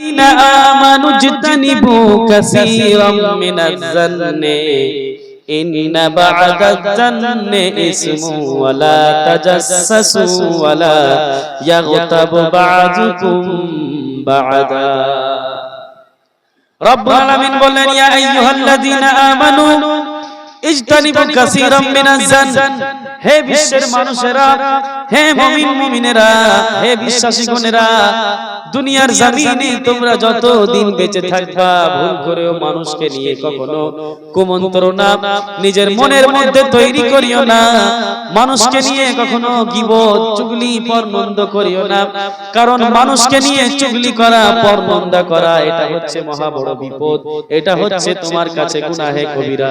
آمنوا اجتنبوا كثيرا من الظن إن بعد الظن إثم ولا تجسسوا ولا يغتب بعضكم بعدا رب العالمين بولن يا أيها الذين آمنوا ইজতানিবু কাসীরাম মিনাজ হে বিশ্বের মানুষেরা হে মুমিন মুমিনেরা হে বিশ্বাসীগণেরা দুনিয়ার জমিনে তোমরা যত দিন বেঁচে থাকবা ভুল করেও মানুষকে নিয়ে কখনো কুমন্ত্রণা নিজের মনের মধ্যে তৈরি করিও না। মানুষকে নিয়ে কখনো গিবত চুগলি পরনন্দ করিও না। কারণ মানুষকে নিয়ে চুগলি করা পরনন্দা করা এটা হচ্ছে মহা বড় বিপদ। এটা হচ্ছে তোমার কাছে গুনাহে কবিরা।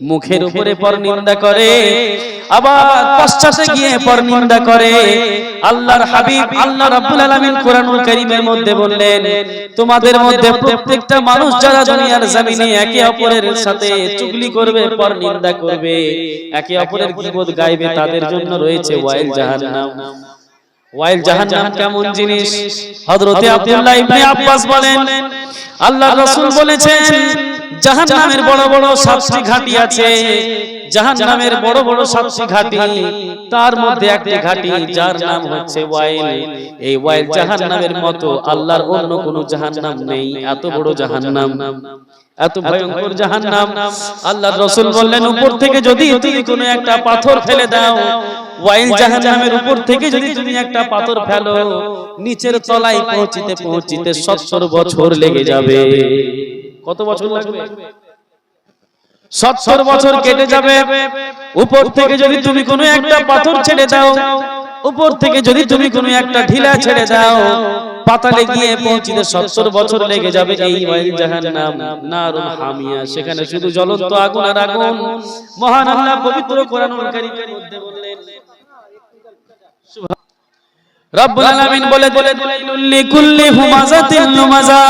মুখের উপরে পরনিন্দা করে আবার পশ্চাতে গিয়ে পরনিন্দা করে। আল্লাহর হাবিব আল্লাহ রাব্বুল আলামিন কোরআনুল কারীমের মধ্যে বললেন তোমাদের মধ্যে প্রত্যেকটা মানুষ যারা দুনিয়ার জমিনে একে অপরের সাথে চুগলি করবে পরনিন্দা করবে। একে অপরের গীবত গাইবে তাদের জন্য রয়েছে ওয়াইল জাহান্নাম। ওয়াইল জাহান্নাম কেমন জিনিস? হযরতে আব্দুল্লাহ ইবনে আব্বাস বলেন আল্লাহ রাসূল বলেছেন জাহান্নামের বড় বড় সাতটি ঘাটি আছে। জাহান্নামের বড় বড় সাতটি ঘাটি। তার মধ্যে একটি ঘাটি যার নাম হচ্ছে ওয়াইল। এই ওয়াইল জাহান্নামের মতো আল্লাহর অন্য কোনো জাহান্নাম নেই। এত বড় জাহান্নাম। এত ভয়ঙ্কর জাহান্নাম। আল্লাহর রাসূল বললেন উপর থেকে যদি তুমি কোনো একটা পাথর ফেলে দাও ওয়াইল জাহান্নামের উপর থেকে যদি তুমি একটা পাথর ফেলো নিচের তলায় পৌঁছিতে পৌঁছিতে 70 বছর লেগে যাবে কত বছর লাগবে? সত্তর বছর কেটে যাবে। উপর থেকে যদি তুমি কোনো একটা পাথর ছেড়ে দাও উপর থেকে যদি তুমি কোনো একটা ঢিলা ছেড়ে দাও পাতালে গিয়ে পৌঁছিতে সত্তর বছর লেগে যাবে এই জাহান্নাম নারুন হামিয়া সেখানে শুধু জ্বলন্ত আগুন আর আগুন মহান আল্লাহ পবিত্র কোরআনুল কারীমের মধ্যে বললেন রব্বুল আলামিন বলে বলে লিকুল্লি হুমাযাতিন লুমাযা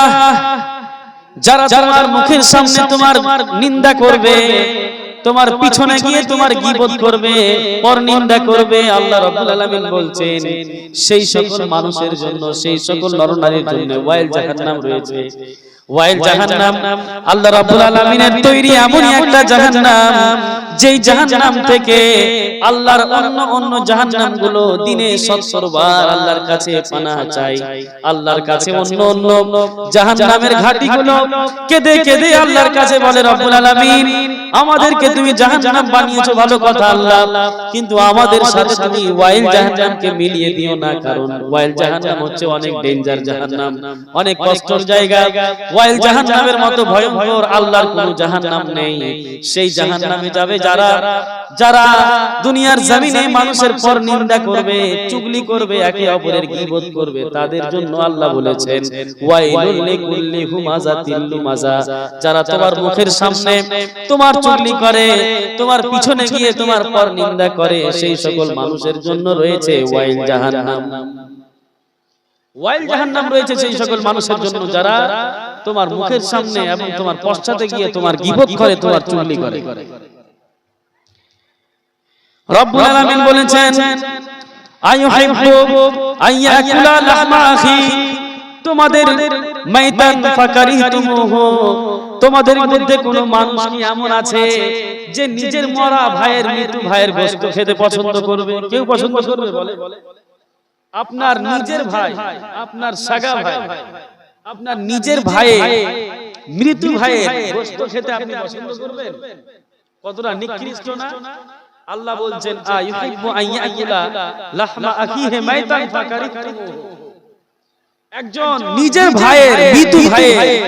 যারা তোমার মুখের সামনে তোমার নিন্দা করবে তোমার পিছনে গিয়ে তোমার গিবত করবে পর নিন্দা করবে আল্লাহ রাব্বুল আলামিন বলছেন সেই সকল মানুষের জন্য সেই সকল নরনারীর জন্য ওয়াইল জাহান্নাম রয়েছে। ওয়াইল জাহান্নাম আল্লাহ রাব্বুল আলামিনের তৈরি এমনই একটা জাহান্নাম। যেই জাহান্নাম থেকে আল্লাহর অন্য অন্য জাহান্নামগুলো দিনে 70 বার আল্লাহর কাছে পানাহ চাই। আল্লাহর কাছে অন্য অন্য জাহান্নামের ঘাটিগুলো কেঁদে কেঁদে আল্লাহর কাছে বলে রব্বুল আলামিন আমাদেরকে তুমি জাহান্নাম বানিয়েছো ভালো কথা আল্লাহ। কিন্তু আমাদের সাথে তুমি ওয়াইল জাহান্নামকে মিলিয়ে দিও না কারণ ওয়াইল জাহান্নাম হচ্ছে অনেক ডেঞ্জার জাহান্নাম। অনেক কষ্টের জায়গা। ওয়াইল জাহান্নামের মতো ভয়ঙ্কর আল্লাহর কোনো জাহান্নাম নেই সেই জাহান্নামে যাবে যারা যারা দুনিয়ার জমিনে মানুষের পর নিন্দা করবে চুগলি করবে একে অপরের গীবত করবে। তাদের জন্য আল্লাহ বলেছেন ওয়াইলুল লিকুল্লি হুমাযাতিল লুমাযা যারা তোমার মুখের সামনে তোমার চুগলি করে তোমার পিছনে গিয়ে তোমার পর নিন্দা করে সেই সকল মানুষের জন্য রয়েছে ওয়াইল জাহান্নাম। ওয়াইল জাহান্নাম রয়েছে সেই সকল মানুষের জন্য যারা তোমার মুখের সামনে এবং তোমার পশ্চাতে গিয়ে তোমার গীবত করে তোমার চুগলি করে। রব্বুল আলামিন বলেছেন আইয়ুহিব্বু আইয়াকুলা লাহমা আখি তোমাদের মাইতান ফাকারিতুমুহু তোমাদের মধ্যে কোন মানুষ কি এমন আছে যে নিজের মরা ভাইয়ের মৃত্যু ভাইয়ের গোশত খেতে পছন্দ করবে? কেউ পছন্দ করবে? বলে আপনার নিজের ভাই আপনার সাগা ভাই আপনার নিজের ভাই মৃত্যু ভাইয়ের গোশত খেতে আপনি পছন্দ করবেন? কতটা নিকৃষ্ট না? আল্লাহ বলছেন আইয়ুহিব্বু আইয়াকুলা লাহমা আখিহি মাইতান ফাকারিতুমুহু একজন নিজের ভাইয়ের মৃত্যু ভাইয়ের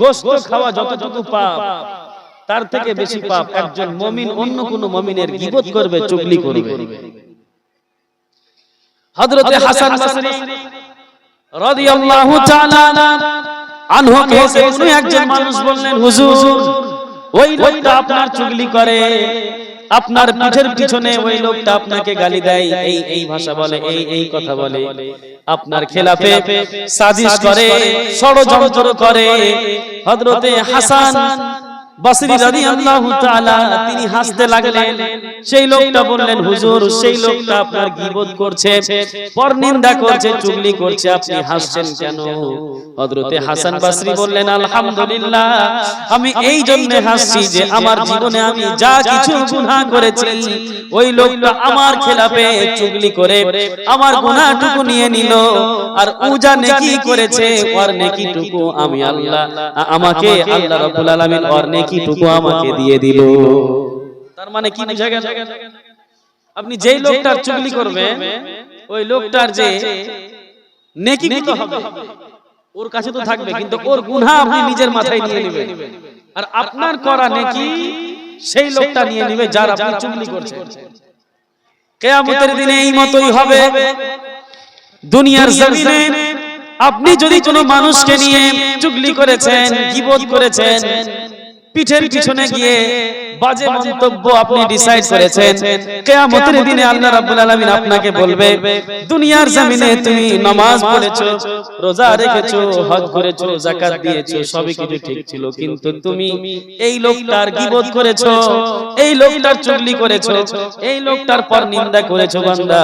গোশত খাওয়া যতটুকু পাপ তার থেকে বেশি পাপ একজন মমিন অন্য কোন মমিনের গীবত করবে চুগলি করবে। হযরতে হাসান বসরি রাদিয়াল্লাহু তাআলা আনহু কে কোনো একজন মানুষ বললেন হুজুর ওই লোকটা আপনার চুগলি করে। আপনার পিঠের পিছনে ওই লোকটা আপনাকে গালি দেয় এই এই ভাষা বলে এই এই কথা বলে। আপনার খেলাফে সাজিশ করে ষড়যন্ত্র করে হযরতে হাসান বসরি রাদিয়াল্লাহু তাআলা তিনি হাসতে লাগলেন। সেই লোকটা বললেন হুজুর সেই লোকটা আপনার গীবত করছে। পরনিন্দা করছে চুগলি করছে আপনি হাসছেন কেন? হযরতে হাসান বসরি বললেন আলহামদুলিল্লাহ আমি এই জন্য হাসছি যে আমার জীবনে আমি যা কিছু গুনাহ করেছি ওই লোকটা আমার খেলাফে চুগলি করে আমার গুনাহটুকু নিয়ে নিল। আর উজা নেকি করেছে ওর নেকিটুকু আমি আল্লাহ। আমাকে আল্লাহ। রাব্বুল আলামিন ওর নেকিটুকু আমাকে দিয়ে দিল? তার মানে কি বুঝা গেল? আপনি যেই লোকটার চুগলি করবেন ওই লোকটার যে নেকি কত হবে ওর কাছে তো থাকবে কিন্তু ওর গুনাহ আপনি নিজের মাথায় নিয়ে নেবেন। আর আপনার করা নেকি সেই লোকটা নিয়ে নেবে যার আপনি চুগলি করছেন। কেয়ামতের দিনে এই মতই হবে। দুনিয়ার জমিনে আপনি যদি কোনো মানুষকে নিয়ে চুগলি করেছেন গীবত করেছেন পিঠের পিছনে গিয়ে বাজে মন্তব্য আপনি ডিসাইড করেছেন। কিয়ামতের দিনে আল্লাহ রাব্বুল আলামিন আপনাকে বলবে দুনিয়ার জমিনে তুমি নামাজ পড়েছো রোজা রেখেছো হজ করেছ যাকাত দিয়েছ সবই কিছু ঠিক ছিল। কিন্তু তুমি এই লোকটার গীবত করেছ এই লোকটার চুগলি করেছ এই লোকটার পর নিন্দা করেছ বান্দা।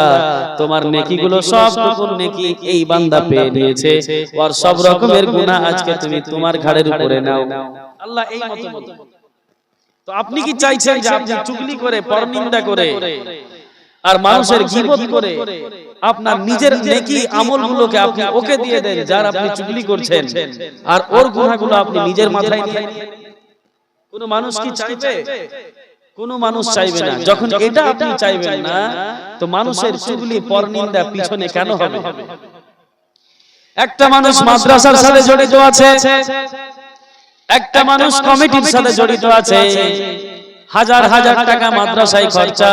তোমার নেকিগুলো সব টুকুন নেকি এই বান্দা পেয়ে নিয়েছে। আর সব রকমের গুনাহ আজকে তুমি তোমার ঘাড়ের উপরে নাও আল্লাহ এই মতো তো আপনি কি চাইছেন যে আপনি চুগলি করে পরনিন্দা করে আর মানুষের গীবত করে আপনার নিজের নেকি আমলগুলোকে আপনি ওকে দিয়ে দেন যার আপনি চুগলি করছেন। আর ওর গুনাহগুলো আপনি নিজের মাথায় নিয়ে কোন মানুষ কি চাইবে? কোন মানুষ চাইবে না। যখন এটা আপনি চাইবেন না তো মানুষের চুগলি পরনিন্দা পিছনে কেন হবে? একটা মানুষ মাদ্রাসার সাথে জড়িত আছে একটা মানুষ কমিটির সাথে জড়িত আছে। হাজার হাজার টাকা মাদ্রাসায় খরচা।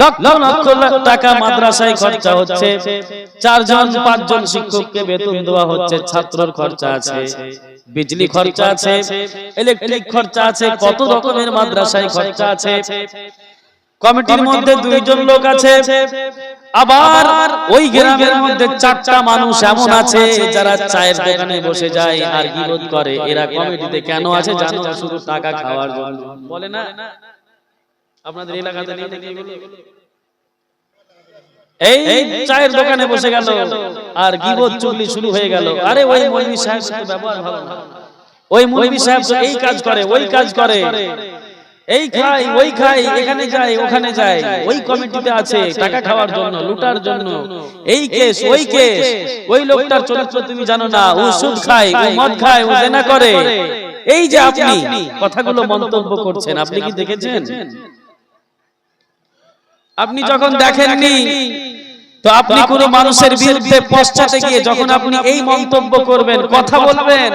লক্ষ লক্ষ টাকা মাদ্রাসায় খরচা হচ্ছে। চারজন পাঁচজন শিক্ষককে বেতন দেওয়া হচ্ছে। ছাত্রর খরচা আছে। বিজলি খরচা আছে। ইলেকট্রিক খরচা আছে। কত রকমের মাদ্রাসায় খরচা আছে। কমিটির মধ্যে দুইজন লোক আছে। আবার ওই গ্রামের মধ্যে চারটা মানুষ এমন আছে যারা চায়ের দোকানে বসে যায় আর গিবত করে। এরা কমিটিতে কেন আছে জানো? শুধু টাকা খাওয়ার জন্য। বলে না। আপনাদের এলাকাতে নেই নাকি? এই চায়ের দোকানে বসে গেল। আর গিবত চুগলি শুরু হয়ে গেল। আরে ওই মৌলভী সাহেব তো ব্যবহার ভালো না। ওই মৌলভী সাহেব তো এই কাজ করে ওই কাজ করে। এই খাই ওই খাই এখানে যায় ওখানে যায় ওই কমিটিতে আছে টাকা খাওয়ার জন্য লুটার জন্য। এই কেস ওই কেস ওই লোকটার চরিত্র তুমি জানো না ও সুদ খায় ও মদ খায় ও জেনা করে। এই যে আপনি কথাগুলো মন্তব্য করছেন আপনি কি দেখেছেন? আপনি যখন দেখেননি তো আপনি কোনো মানুষের বিরুদ্ধে পশ্চাতে গিয়ে যখন আপনি এই মন্তব্য করবেন কথা বলবেন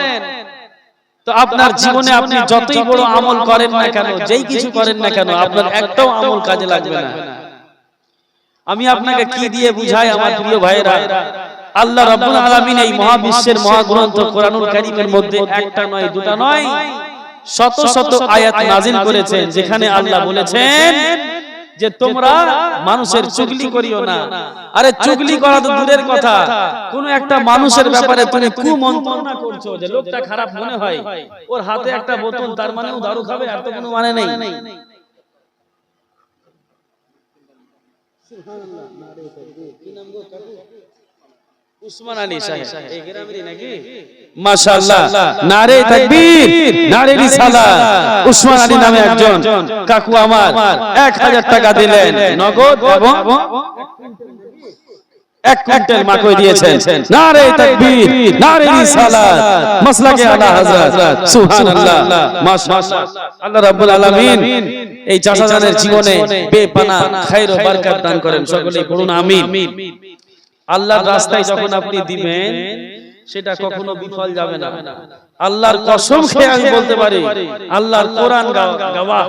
তো আপনার জীবনে আপনি যতই বড় আমল করেন না কেন যেই কিছু করেন না কেন আপনার একটাও আমল কাজে লাগবে না। আমি আপনাকে কি দিয়ে বুঝাই আমার প্রিয় ভাইরা আল্লাহ রাব্বুল আলামিন এই মহাবিশ্বের মহাগ্রন্থ কোরআনুল কারীমের মধ্যে একটা নয় দুটা নয়। শত শত আয়াত নাজিল করেছেন যেখানে আল্লাহ বলেছেন যে তোমরা মানুষের চুগলি করিও না। আরে চুগলি করা তো দূরের কথা। কোন একটা মানুষের ব্যাপারে তুমি কুমন্ত্রণা করছ যে লোকটা খারাপ মনে হয়। ওর হাতে একটা বোতল তার মানে ও দারু খাবে আর তো কোনো মানে নেই। উসমান আলী সাহেব। এই গ্রামেরই নাকি? মাশাআল্লাহ। নারে তাকবীর। নারে রিসালাত। উসমান আলী নামে একজন। কাকু আমার। 1000 টাকা দিলেন। নগদ এবং এক কুইন্টাল মাকই দিয়েছেন। নারে তাকবীর। নারে রিসালাত। মাসলাকে আলা হযরত সুবহানাল্লাহ। মাশাআল্লাহ। আল্লাহ রাব্বুল আলামিন এই চাচাজানের জীবনে বেপানা খাইর ও বরকত দান করেন। সকলেই পড়ুন আমিন। আল্লাহর রাস্তায় যখন আপনি দিবেন সেটা কখনো বিফল যাবে না। আল্লাহর কসম খেয়ে আমি বলতে পারি আল্লাহর কোরআন গাওয়া।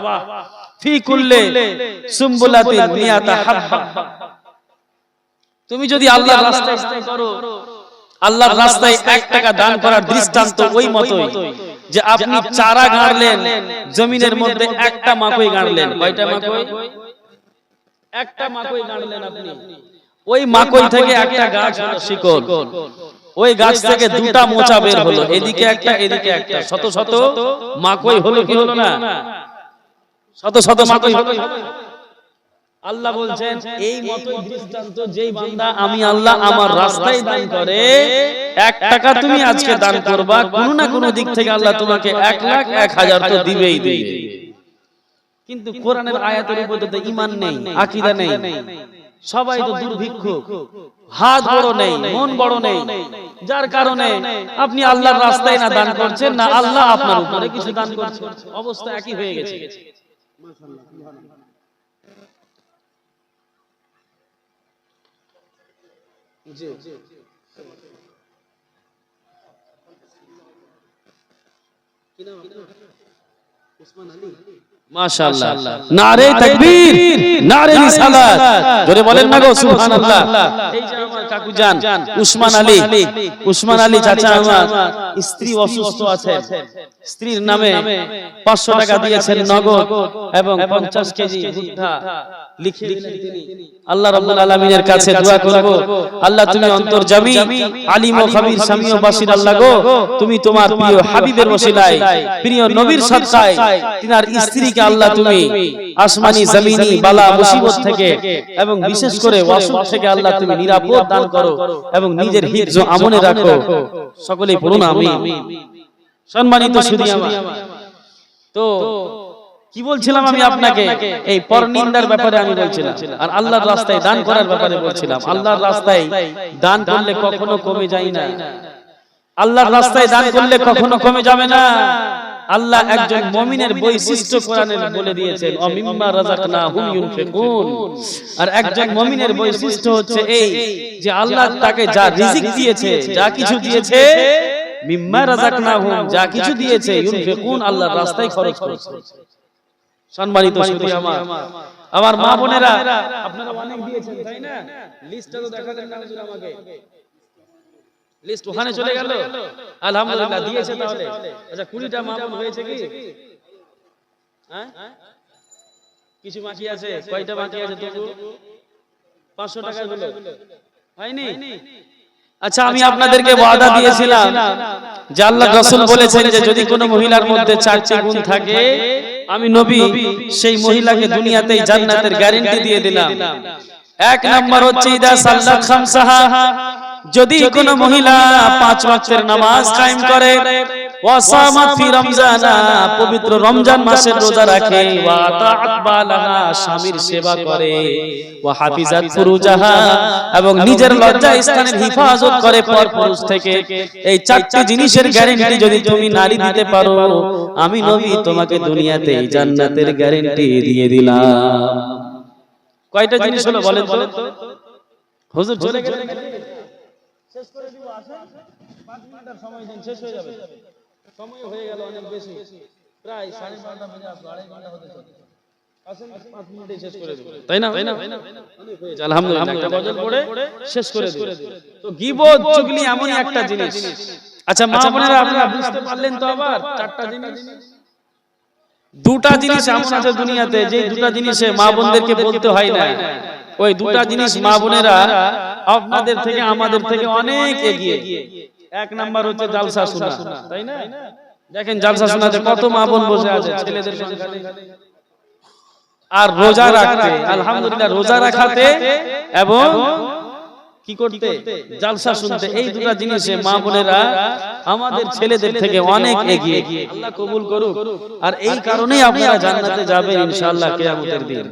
ফি কুল্লে সুম্বুলাতিন মিয়াতা হাব্বা। তুমি যদি আল্লাহর রাস্তায় করো আল্লাহর রাস্তায় এক টাকা দান করার দৃষ্টান্ত ওই মতোই যে আপনি চারা গাড়লেন জমিনের মধ্যে একটা মাকই গাড়লেন। কয়টা মাকই? একটা মাকই গাড়লেন আপনি। ওই মাকই থেকে একটা গাছ হলো শিকড়। ওই গাছ থেকে দুটা মোচা বের হলো এদিকে একটা এদিকে একটা শত শত মাকই হলো কি হলো না? শত শত মাকই হলো। আল্লাহ বলছেন এই দৃষ্টান্ত যেই বান্দা আমি আল্লাহ আমার রাস্তায় দান করে এক টাকা তুমি আজকে দান করবা কোনো না কোনো দিক থেকে আল্লাহ তোমাকে এক লাখ এক হাজার তো দিবেই দিবে কিন্তু কোরআনের আয়াতের উপর তো ঈমান নেই আকীদা নেই সবাই তো দুর্ভিক্ষ হাত বড় নেই মন বড় নেই। যার কারণে আপনি আল্লাহর রাস্তায় না দান করছেন না আল্লাহ আপনার উপরে কিছু দান করছেন। অবস্থা একই হয়ে গেছে। মাশাআল্লাহ। নারে তাকবীর নারে রিসালাত। জোরে বলেন না গো সুবহানাল্লাহ। এই যে আমার কাকু জান উসমান আলী। উসমান আলী চাচা আমার। স্ত্রী অসুস্থ আছে স্ত্রীর নামে 500 টাকা দিয়েছেন নগদ এবং 50 কেজি ভুট্টা লিখে আল্লাহ রাব্বুল আলামিনের কাছে দোয়া করব আল্লাহ তুমি অন্তর্যামী আলিম ও খাবির স্বামী ও বাসির আল্লাহ গো তুমি তোমার প্রিয় হাবিবের ওসিলায় প্রিয় নবীর সাদকায় তিনার স্ত্রীকে আল্লাহ তুমি আসমানি জমিনি বালা মুসিবত থেকে এবং বিশেষ করে অসুখ থেকে আল্লাহ তুমি নিরাপদ দান করো এবং নিজের হিফজ আমনে রাখো সকলেই পড়ুন আমি সম্মানিত আমার তো কি বলছিলাম আমি আপনাকে? এই পরনিন্দার ব্যাপারে আমি বলছিলাম। আর আল্লাহর রাস্তায় দান করার ব্যাপারে বলছিলাম। আল্লাহর রাস্তায় দান করলে কখনো কমে যায় না। আল্লাহর রাস্তায় দান করলে কখনো কমে যাবে না। আল্লাহ একজন মুমিনের বৈশিষ্ট্য কোরআনে বলে দিয়েছেন। অমিম্মা রাযাকনাহুম ইউনফিকুন আর একজন মুমিনের বৈশিষ্ট্য হচ্ছে এই যে আল্লাহ তাকে যা রিজিক দিয়েছে যা কিছু দিয়েছে মিম্মা রাযাকনাহুম যা কিছু দিয়েছে ইউনফিকুন আল্লাহর রাস্তায় খরচ করেছে। সম্মানিত শুধু আমার আমার। মা বোনেরা আপনারা অনেক দিয়েছেন তাই না? লিস্টটা তো দেখা দেন না হুজুর আমাকে। লিস্ট ওখানে চলে গেল? আলহামদুলিল্লাহ দিয়েছে তাহলে। আচ্ছা কুড়িটা মা বোন হয়েছে কি? হ্যাঁ? কিছু বাকি আছে? কয়টা বাকি আছে তবু? পাঁচশো টাকা হলো। হয়নি। আচ্ছা আমি আপনাদেরকে ওয়াদা দিয়েছিলাম যে আল্লাহ রাসূল বলেছেন যে যদি কোনো মহিলার মধ্যে চারটি গুণ থাকে আমি নবী সেই মহিলাকে দুনিয়াতেই জান্নাতের গ্যারান্টি দিয়ে দিলাম। এক নাম্বার হচ্ছে ইদা সাল্লাত খামসাহা। যদি কোনো মহিলা পাঁচ ওয়াক্তের নামাজ কায়েম করে ওয়াসামাত ফি রমজানা পবিত্র রমজান মাসের রোজা রাখে। ওয়া স্বামীর সেবা করে। ওয়া হাফিজাত ফুরুজাহা এবং নিজের লজ্জা স্থানের হিফাজত করে থেকে। এই চারটি জিনিসের গ্যারান্টি যদি তুমি নারী দিতে পারো আমি নবী তোমাকে দুনিয়াতে জান্নাতের গ্যারান্টি দিয়ে দিলাম। কয়টা জিনিস হলো বলেন বলেন তো? হুজুর চলে গেলেন শেষ করে দিব আসেন। মিনিটের সময় দিন শেষ হয়ে যাবে। সময় হয়ে গেল অনেক বেশি। প্রায় সাড়ে বারোটা বেজে আসলো আড়াই ঘণ্টা হতে চলে আসেন পাঁচ মিনিটে শেষ করে দেব। তাই না? তাই না? অনেক হয়েছে। আলহামদুলিল্লাহ একটা গজল পড়ে শেষ করে তো গীবত চুগলি এমনই একটা জিনিস। আচ্ছা মা বোনেরা আপনারা বুঝতে পারলেন তো আবার? চারটা জিনিস। দুটা জিনিস এমন আছে দুনিয়াতে যে দুটা জিনিসে মা বোনদেরকে বলতে হয় না। ওই দুটা জিনিস মা বোনেরা আপনাদের থেকে আমাদের থেকে অনেক এগিয়ে। এক নাম্বার হচ্ছে জালসা শোনা তাই না? দেখেন জালসা শোনাতে কত মা বোন বসে আছে ছেলেদের আর রোজা রাখতে আলহামদুলিল্লাহ রোজা রাখাতে এবং কি করতে? জালসা শুনতে এই দুটা জিনিসে মা বোনেরা আমাদের ছেলেদের থেকে অনেক এগিয়ে। আল্লাহ কবুল করুক। আর এই কারণেই আপনারা জান্নাতে যাবেন ইনশাআল্লাহ কিয়ামতের দিন।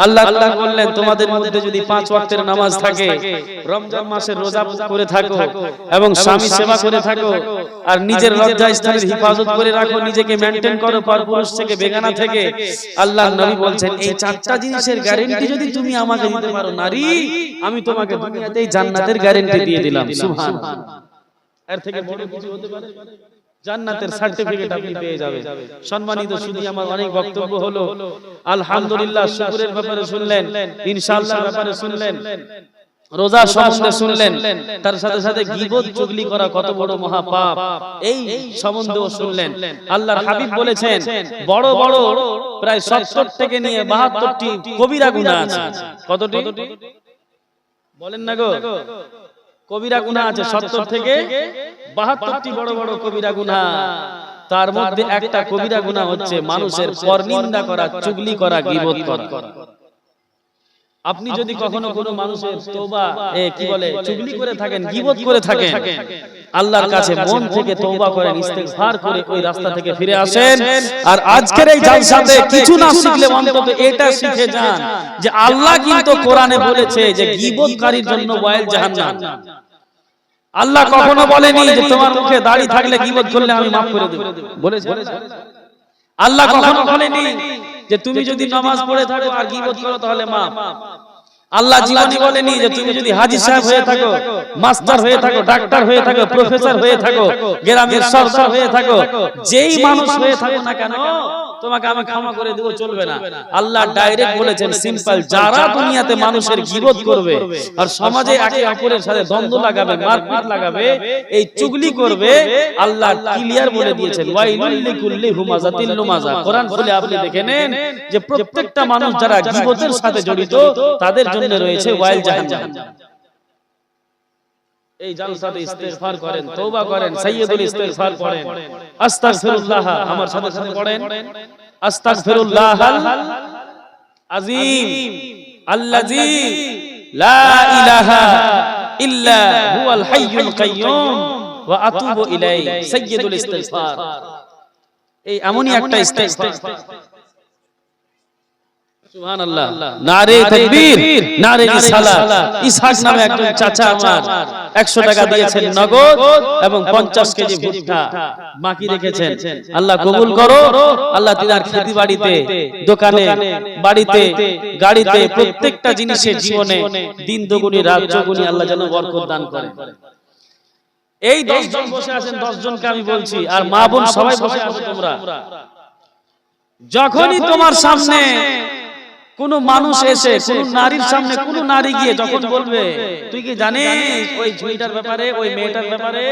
আল্লাহ আল্লাহ বললেন তোমাদের মধ্যে যদি পাঁচ ওয়াক্তের নামাজ থাকে রমজান মাসের রোজা করে থাকো এবং স্বামী সেবা করে থাকো আর নিজের লজ্জা স্থানের হিফাজত করে রাখো নিজেকে মেনটেন করো পরপুরুষ থেকে বেগানা থেকে আল্লাহ নবী বলছেন এই চারটা জিনিসের গ্যারান্টি যদি তুমি আমাকে দিতে পারো নারী আমি তোমাকে দুনিয়াতেই জান্নাতের গ্যারান্টি দিয়ে দিলাম সুবহানাল্লাহ এর থেকে বড় কিছু হতে পারে? জান্নাতের সার্টিফিকেট আপনি পেয়ে যাবেন। সম্মানিত শুধু আমার অনেক বক্তব্য হলো আলহামদুলিল্লাহ শুকরের ব্যাপারে শুনলেন ইনশাআল্লাহ ব্যাপারে শুনলেন রোজা সম্বন্ধে শুনলেন তার সাথে সাথে গীবত চুগলি করা কত বড় মহাপাপ। এই সম্বন্ধেও শুনলেন। আল্লাহর হাবিব বলেছেন বড় বড় প্রায় 70 থেকে নিয়ে 72টি কবিরা গুনাহ আছে। কতটি? বলেন না গো। কবিরা গুনা আছে 70 থেকে 72টি বড় বড় কবিরা গুণা। তার মধ্যে একটা কবিরা গুনা হচ্ছে মানুষের পরনিন্দা করা চুগলি করা। গিবত করা। আপনি যদি কখনো কোনো মানুষের তওবা এ কি বলে চুগলি করে থাকেন গীবত করে থাকেন। আল্লাহর কাছে মন থেকে তওবা করেন ইস্তেগফার করে ওই রাস্তা থেকে ফিরে আসেন। আর আজকের এই জালসাতে কিছু না শিখলে অন্তত এটা শিখে যান যে আল্লাহ কিন্তু কোরআনে বলেছে যে গীবতকারীর জন্য ওয়াইল জাহান্নাম। আল্লাহ কখনো বলেনি যে তোমার মুখে দাড়ি থাকলে গীবত করলে আমি মাফ করে দেব। বলেছে? আল্লাহ কখনো বলেনি যে তুমি যদি নামাজ পড়ে থাকো আর গীবত করো তাহলে মাফ আল্লাহ জীবনে বলেনি যে তুমি যদি হাজি সাহেব হয়ে থাকো মাস্টার হয়ে থাকো ডাক্তার হয়ে থাকো প্রফেসর হয়ে থাকো গ্রামের সরকার হয়ে থাকো যেই মানুষ হয়ে থাকো না কেন তোমাকে আমি ক্ষমা করে দেব চলবে না। আল্লাহ ডাইরেক্ট বলেছেন সিম্পল যারা দুনিয়াতে মানুষের গীবত করবে আর সমাজে একে অপরের সাথে দ্বন্দ্ব লাগাবে মারপিট লাগাবে এই চুগলি করবে আল্লাহ ক্লিয়ার বলে দিয়েছেন ওয়াইলুল লিকুল্লি হুমাজাতিল লুমাজা। কোরআন খুলে আপনি দেখে নেন যে প্রত্যেকটা মানুষ যারা গীবতের সাথে জড়িত তাদের জন্য রয়েছে ওয়াইল জাহান্নাম। এই জালসাতে ইস্তেগফার করেন তওবা করেন সাইয়্যিদুল ইস্তেগফার পড়েন আস্তাগফিরুল্লাহ আমার সাথে সাথে পড়েন। আস্তাগফিরুল্লাহাল আযীম। আল্লাযী লা ইলাহা ইল্লা হুয়াল হাইয়ুল কাইয়্যুম। ওয়া আতুবু ইলাইহি। সাইয়্যিদুল ইস্তেগফার। এই এমনই একটা ইস্তেগফার। সুবহানাল্লাহ। নারে তাকবীর নারে রিসালাত। ইসহাক নামে একজন চাচা আমার। 100 টাকা দিয়েছেন নগদ এবং 50 কেজি ভুট্টা বাকি রেখেছেন। আল্লাহ কবুল করো। আল্লাহ তিনার খেতি বাড়িতে দোকানে বাড়িতে গাড়িতে প্রত্যেকটা জিনিসের জীবনে দিন দুগুনি রাত চৌগুনি আল্লাহ যেন বরকত দান করেন এই 10 জন বসে আছেন 10 জনকে আমি বলছি আর মা বোন সবাই বসে আছো তোমরা। যখনই তোমার সামনে কোন মানুষ এসে কোন নারীর সামনে কোন নারী গিয়ে যখন বলবে তুই কি জানিস ওই ঝুঁইটার ব্যাপারে ওই মেয়েটার ব্যাপারে?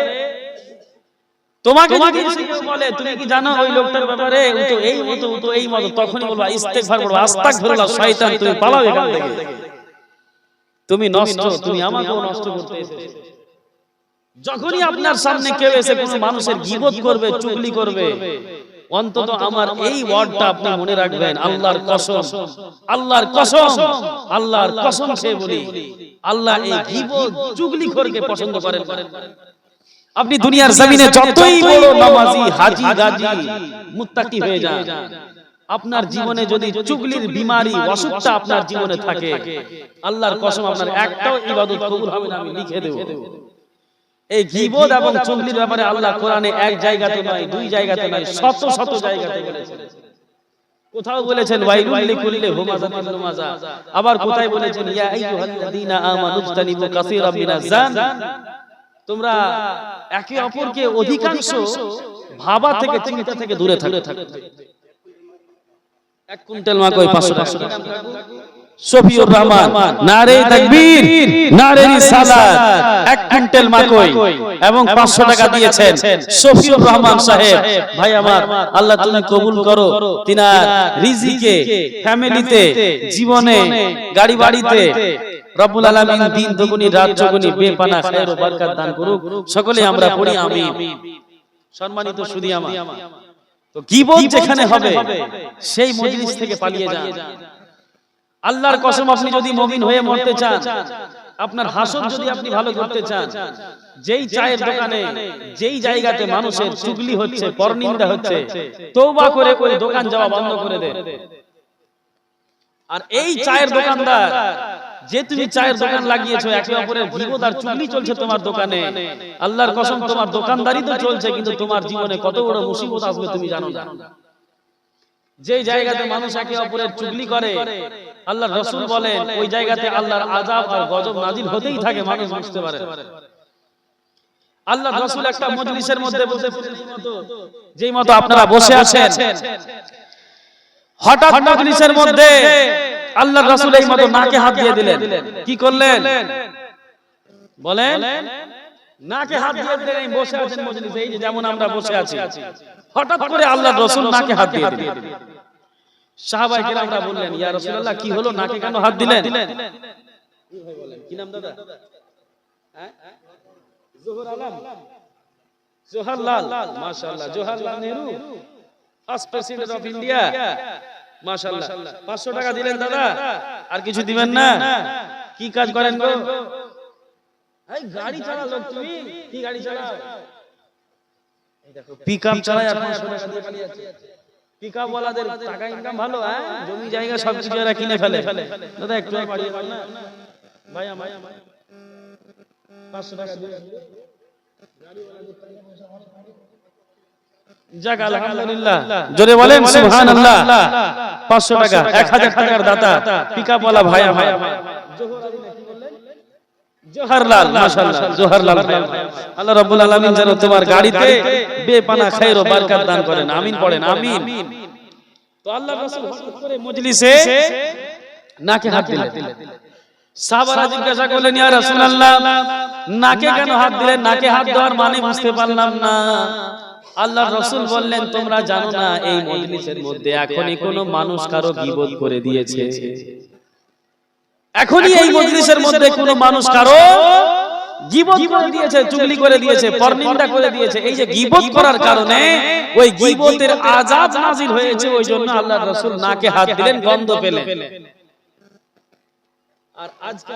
তোমাকে যদি বলে তুমি কি জানো ওই লোকটার ব্যাপারে? ও তো এই মতো ও তো এই মতো তখনই বলবা ইস্তেগফার করবা আস্তাগফিরুল্লাহ শয়তান তুমি পালাও এখান থেকে। তুমি নষ্ট তুমি আমাকেও নষ্ট করতে এসেছ। যখনই আপনার সামনে কেউ এসে কোনো মানুষের গীবত করবে চুগলি করবে অন্তত আমার এই ওয়ার্ডটা আপনি মনে রাখবেন আল্লাহর কসম। আল্লাহর কসম। আল্লাহর কসম সে বলি আল্লাহ এই গীবত চুগলি করকে পছন্দ করেন। আপনি দুনিয়ার জমিনে যতই বড় নামাজি হাজি গাজি মুত্তাকি হয়ে যান। আপনার জীবনে যদি চুগলির বিমারি অসুখটা আপনার জীবনে থাকে আল্লাহর কসম আপনার একটাও ইবাদত কবুল হবে না আমি লিখে দেব। এই গীবত এবং চুগলির ব্যাপারে আল্লাহ কোরআনে এক জায়গাতে নয় দুই জায়গাতে নয় শত শত জায়গাতে বলেছেন কোথাও বলেছেন ওয়াইলুল লিকুল্লি হুমাযাতিন লুমাযা আবার কোথায় বলেছেন ইয়া আইয়ুহাল্লাযীনা আমানু ইজতানিবু কাসীরাম মিনাজ জান। তোমরা একে অপরকে অধিকাংশ ভাবা থেকে চিন্তা থেকে দূরে থাকো। এক কুইন্টাল মা কই 500 টাকা। শফিউর রহমান নারে তাকবীর নারে রিসালাত এক কুইন্টাল মাকই এবং 500 টাকা দিয়েছেন শফিউর রহমান সাহেব। ভাই আমার আল্লাহ তুমি কবুল করো। তিনার রিজিকে ফ্যামিলিতে জীবনে গাড়ি বাড়িতে রব্বুল আলামিন দিন দুগুনি রাত চৌগুনি বেপানা খায়ের ও বরকত দান করুক। সকলে আমরা পড়ি আমিন সম্মানিত সুধী আমার। তো গীবত যেখানে হবে সেই মজলিস থেকে পালিয়ে যান। আল্লাহর কসম আপনি যদি মমিন হয়ে মরতে চান আপনার হাসন যদি আপনি ভালো করতে চান যেই চায়ের দোকানে যেই জায়গাতে মানুষের চুগলি হচ্ছে পরনিন্দা হচ্ছে তৌবা করে করে দোকান যাওয়া বন্ধ করে দে। আর এই চায়ের দোকানদার যে তুমি চায়ের দোকান লাগিয়েছো একে অপরের গীবত আর চুগলি চলছে তোমার দোকানে। আল্লাহর কসম তোমার দোকানদারি তো চলছে কিন্তু তোমার জীবনে কত বড় মুসিবত আসবে তুমি জানো না। যে জায়গাতে মানুষ একে অপরের চুগলি করে আল্লাহ রসুল বলেন ওই জায়গাতে আল্লাহর আজাব আর গজব নাজিল হতেই থাকে মানুষ বুঝতে পারে। আল্লাহ রসুল একটা মজলিসের মধ্যে বসে যেই মতো আপনারা বসে আছেন হঠাৎ মজলিসের মধ্যে আল্লাহ রসুল এই মতো নাকে হাত দিয়ে দিলেন। কি করলেন? বলেন? নাকে হাত দিয়ে দিলেন বসে আছেন মজলিসে এই যে যেমন আমরা বসে আছি। হঠাৎ করে আল্লাহ রসুল নাকে হাত দিয়ে দিলেন। সাহাবাই কেরামরা বললেন ইয়া রাসূলুল্লাহ কি হলো? নাকে কেন হাত দিলেন? কি বলেন কি নাম দাদা? হ্যাঁ? জোহর আলম জোহরলাল মাশাআল্লাহ Jawaharlal Nehru first president of India মাশাআল্লাহ 500 টাকা দিলেন দাদা। আর কিছু দিবেন না। কি কাজ করেন গো? এই গাড়ি চালাও লোক তুমি। কি গাড়ি চালাও? পিকআপ চালায় আর 500 টাকা দিয়ে পালিয়ে যাচ্ছে পিকআপ ওয়ালাদের টাকা ইনকাম ভালো হ্যাঁ? জমি জায়গা সব কিছু এরা কিনে ফেলে। দাদা একটু বাড়িয়ে দাও না। ভাই আমার 500 টাকা দিয়ে। যাক আলহামদুলিল্লাহ। জোরে বলেন সুবহানাল্লাহ। 500 টাকা 1000 টাকার দাতা পিকআপ ওয়ালা ভাই আমার জোহরলাল মাশাআল্লাহ। জোহরলাল আল্লাহ রাব্বুল আলামিন যেন তোমার গাড়িতে বেপানা খাইর ও বরকত দান করেন। আমিন পড়েন আমিন তো আল্লাহ রাসূল হঠাৎ করে মজলিসে নাকে হাত দিলেন। সাহাবারা জিজ্ঞাসা করলেন ইয়া রাসূলুল্লাহ নাকে কেন হাত দিলেন? নাকে হাত দেওয়ার মানে বুঝতে পারলাম না। আল্লাহ রসুল বললেন তোমরা জানো না এই মজলিসের মধ্যে এখনই কোনো মানুষ কারও বিপদ করে দিয়েছে। এখনই এই মজলিসের মধ্যে কোনো মানুষ কারও গিবত করে দিয়েছে চুগলি করে দিয়েছে পরনিন্দা করে দিয়েছে এই যে গিবত করার কারণে ওই গিবতের আজাব নাজিল হয়েছে ওই জন্য আল্লাহ রসুল নাকে হাত দিলেন গন্ধ পেলেন। আর আজকে